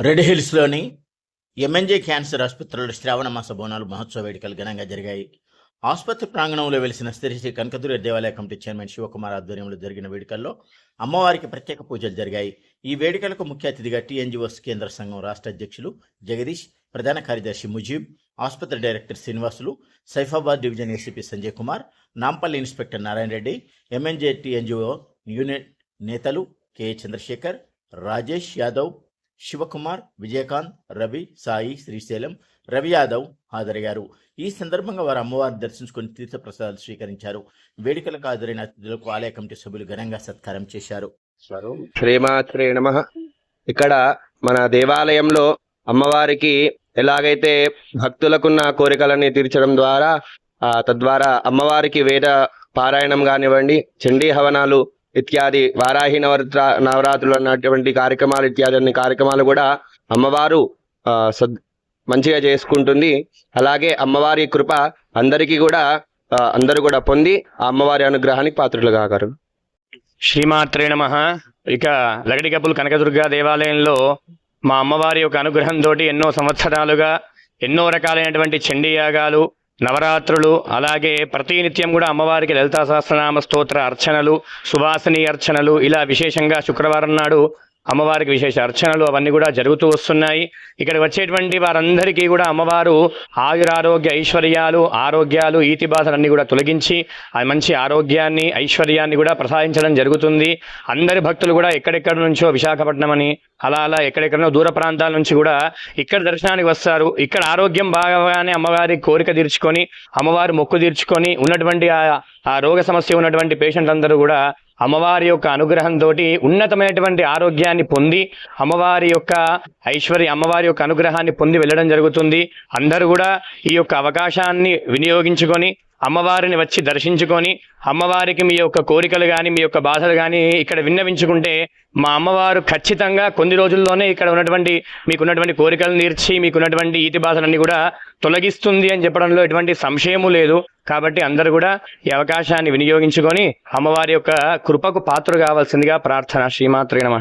Red హిల్స్లోని MNJ cancer ఆసుపత్రిలో శ్రావణ మాస బోనాలు మహోత్సవ వేడుకలు ఘనంగా జరిగాయి. ఆసుపత్రి ప్రాంగణంలో వెలిసిన శ్రీ శ్రీ కనకదుర్గ దేవాలయ కమిటీ చైర్మన్ శివకుమార్ ఆధ్వర్యంలో జరిగిన వేడుకల్లో అమ్మవారికి ప్రత్యేక పూజలు జరిగాయి. ఈ వేడుకలకు ముఖ్య అతిథిగా టీఎన్జిఓస్ కేంద్ర సంఘం రాష్ట్ర అధ్యక్షులు జగదీష్ ప్రధాన కార్యదర్శి ముజీబ్ ఆసుపత్రి director Srinivasulu Saifabad division ACP Sanjay Kumar Nampally inspector Narayana Reddy MNJ TNGO unit నేతలు కె. చంద్రశేఖర్ రాజేష్ యాదవ్ శివకుమార్ విజయకాంత్ రవి సాయి శ్రీశైలం రవి యాదవ్ హాజరయ్యారు. ఈ సందర్భంగా వారు అమ్మవారిని దర్శించుకుని తీర్థప్రసాదాలు స్వీకరించారు. వేడుకలకు హాజరైన అతిథులకు ఆలయ కమిటీ సభ్యులు ఘనంగా సత్కారం చేశారు. శ్రీమాత్రే నమ. ఇక్కడ మన దేవాలయంలో అమ్మవారికి ఎలాగైతే భక్తులకున్న కోరికలని తీర్చడం ద్వారా ఆ, తద్వారా అమ్మవారికి వేద పారాయణం కానివ్వండి చండీ హవనాలు ఇత్యాది వారాహి నవరాత్ర నవరాత్రులు అన్నటువంటి కార్యక్రమాలు ఇత్యాది అన్ని కార్యక్రమాలు కూడా అమ్మవారు సద్ మంచిగా చేసుకుంటుంది. అలాగే అమ్మవారి కృప అందరికీ కూడా అందరూ కూడా పొంది ఆ అమ్మవారి అనుగ్రహానికి పాత్రలు కాగలరు శ్రీమాత్రే నమ. ఇక లగడికప్పులు కనకదుర్గా దేవాలయంలో మా అమ్మవారి యొక్క అనుగ్రహంతో ఎన్నో సంవత్సరాలుగా ఎన్నో రకాలైనటువంటి చండీ యాగాలు నవరాత్రులు అలాగే ప్రతినిత్యం కూడా అమ్మవారికి లలితా సహస్రనామ స్తోత్ర అర్చనలు సువాసిని అర్చనలు ఇలా విశేషంగా శుక్రవారం నాడు అమ్మవారికి విశేష అర్చనలు అవన్నీ కూడా జరుగుతూ వస్తున్నాయి. ఇక్కడ వచ్చేటువంటి వారందరికీ కూడా అమ్మవారు ఆయురారోగ్య ఐశ్వర్యాలు ఆరోగ్యాలు ఈతి బాధలన్నీ కూడా తొలగించి ఆ మంచి ఆరోగ్యాన్ని ఐశ్వర్యాన్ని కూడా ప్రసాదించడం జరుగుతుంది. అందరి భక్తులు కూడా ఎక్కడెక్కడ నుంచో విశాఖపట్నం అని అలా అలా ఎక్కడెక్కడో దూర ప్రాంతాల నుంచి కూడా ఇక్కడ దర్శనానికి వస్తారు. ఇక్కడ ఆరోగ్యం బాగానే అమ్మవారి కోరిక తీర్చుకొని అమ్మవారి మొక్కు తీర్చుకొని ఉన్నటువంటి ఆ ఆ రోగ సమస్య ఉన్నటువంటి పేషెంట్ అందరూ కూడా అమ్మవారి యొక్క అనుగ్రహంతో ఉన్నతమైనటువంటి ఆరోగ్యాన్ని పొంది అమ్మవారి యొక్క ఐశ్వర్య అమ్మవారి యొక్క అనుగ్రహాన్ని పొంది వెళ్ళడం జరుగుతుంది. అందరూ కూడా ఈ యొక్క అవకాశాన్ని వినియోగించుకొని అమ్మవారిని వచ్చి దర్శించుకొని అమ్మవారికి మీ యొక్క కోరికలు కానీ మీ యొక్క బాధలు కానీ ఇక్కడ విన్నవించుకుంటే మా అమ్మవారు ఖచ్చితంగా కొన్ని రోజుల్లోనే ఇక్కడ ఉన్నటువంటి మీకున్నటువంటి కోరికలు తీర్చి మీకున్నటువంటి ఈతి బాధలన్నీ కూడా తొలగిస్తుంది అని చెప్పడంలో ఎటువంటి సంశయము లేదు. కాబట్టి అందరూ కూడా ఈ అవకాశాన్ని వినియోగించుకొని అమ్మవారి యొక్క కృపకు పాత్ర కావాల్సిందిగా ప్రార్థన శ్రీమాత్రి నమ.